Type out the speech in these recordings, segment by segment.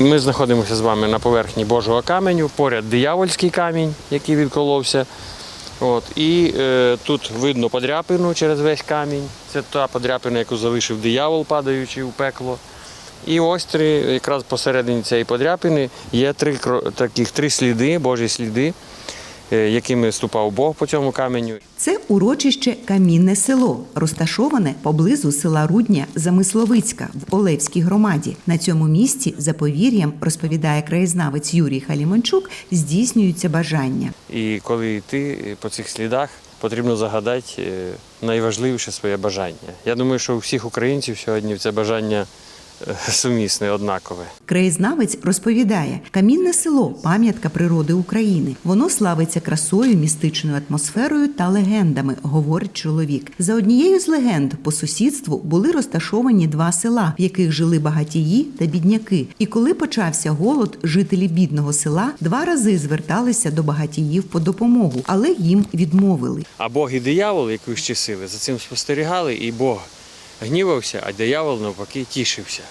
Ми знаходимося з вами на поверхні Божого каменю, поряд диявольський камінь, який відколовся. От, і е, тут видно подряпину через весь камінь. Це та подряпина, яку залишив диявол, падаючи у пекло. І ось три, якраз посередині цієї подряпини є три таких три сліди, Божі сліди, якими ступав Бог по цьому каменю. Це урочище Камінне село, розташоване поблизу села Рудня Замисловицька в Олевській громаді. На цьому місці, за повір'ям, розповідає краєзнавець Юрій Халімончук, здійснюються бажання. І коли йти е, по цих слідах, потрібно загадати е, найважливіше своє бажання. Я думаю, що у всіх українців сьогодні це бажання е, сумісне, однакове. Краєзнавець розповідає, камінне село пам'ятка природи України. Воно славиться красою, містичною атмосферою та легендами, говорить чоловік. За однією з легенд по сусідству були розташовані два села, в яких жили багатії та бідняки. І коли почався голод, жителі бідного села два рази зверталися до багатіїв по допомогу, але їм відмовили. А Бог і диявол, якусь часили, за цим спостерігали, і Бог гнівався, а диявол навпаки тішився.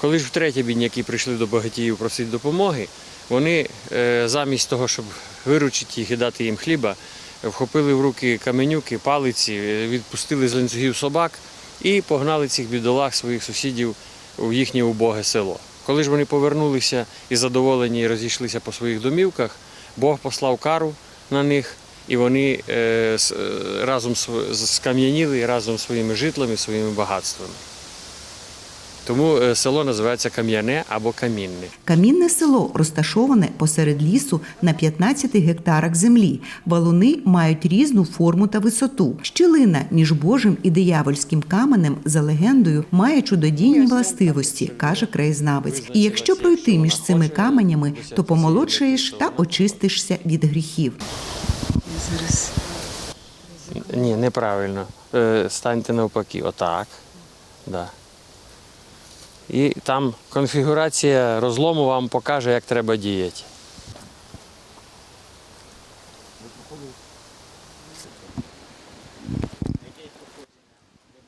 Коли ж втретє бідняки прийшли до багатіїв просити допомоги, вони е, замість того, щоб виручити їх і дати їм хліба, вхопили в руки каменюки, палиці, е, відпустили з ланцюгів собак і погнали цих бідолах своїх сусідів у їхнє убоге село. Коли ж вони повернулися і задоволені розійшлися по своїх домівках, Бог послав кару на них, і вони е, е, разом св- скам'яніли разом своїми житлами, своїми багатствами. Тому е, село називається Кам'яне або Камінне. Камінне село розташоване посеред лісу на 15 гектарах землі. Валуни мають різну форму та висоту. Щілина між Божим і диявольським каменем за легендою має чудодійні властивості, каже краєзнавець. І якщо пройти між цими каменями, то помолодшаєш та очистишся від гріхів. Зараз Ні, неправильно. Е, Станьте навпаки, отак. Да. І там конфігурація розлому вам покаже, як треба діяти.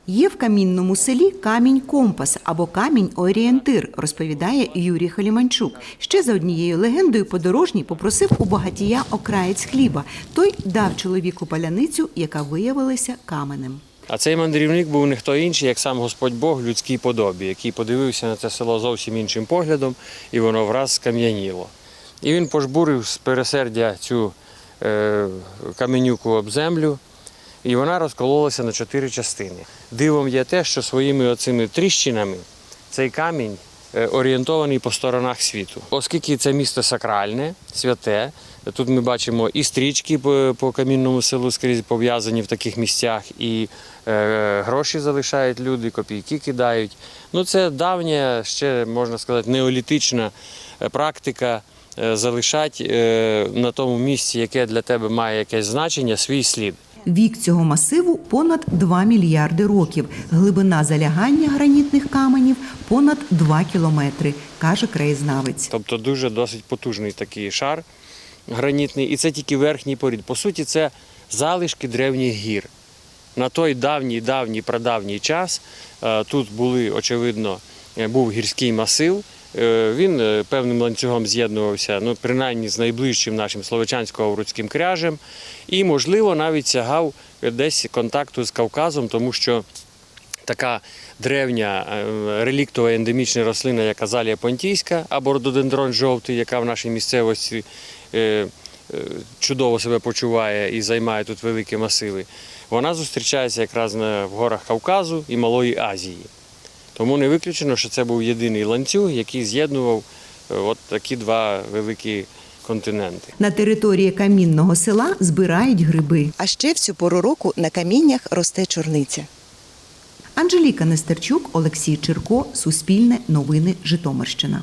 Є в камінному селі камінь компас або камінь орієнтир, розповідає Юрій Халіманчук. Ще за однією легендою подорожній попросив у багатія окраєць хліба. Той дав чоловіку паляницю, яка виявилася каменем. А цей мандрівник був не хто інший, як сам Господь Бог людській подобі, який подивився на це село зовсім іншим поглядом, і воно враз скам'яніло. І він пожбурив з пересердя цю е, каменюку об землю, і вона розкололася на чотири частини. Дивом є те, що своїми оцими тріщинами цей камінь е, орієнтований по сторонах світу. Оскільки це місто сакральне, святе, тут ми бачимо і стрічки по, камінному селу скрізь пов'язані в таких місцях, і е, гроші залишають люди, копійки кидають. Ну це давня, ще можна сказати, неолітична е, практика. Залишати на тому місці, яке для тебе має якесь значення, свій слід. Вік цього масиву понад 2 мільярди років. Глибина залягання гранітних каменів понад 2 кілометри, каже краєзнавець. Тобто дуже досить потужний такий шар гранітний. І це тільки верхній порід. По суті, це залишки древніх гір. На той давній, давній, прадавній час е, тут були, очевидно, е, був гірський масив. Е, Він е, певним ланцюгом з'єднувався, ну, принаймні з найближчим нашим Словочансько-Авруцьким кряжем, і, можливо, навіть сягав десь контакту з Кавказом, тому що така древня е, реліктова ендемічна рослина, як азалія понтійська або рододендрон жовтий, яка в нашій місцевості чудово себе почуває і займає тут великі масиви, вона зустрічається якраз в горах Кавказу і Малої Азії. Тому не виключено, що це був єдиний ланцюг, який з'єднував е, от такі два великі континенти. На території камінного села збирають гриби. а ще в цю пору року на каміннях росте чорниця. Анжеліка Нестерчук, Олексій Чирко, Суспільне, Новини, Житомирщина.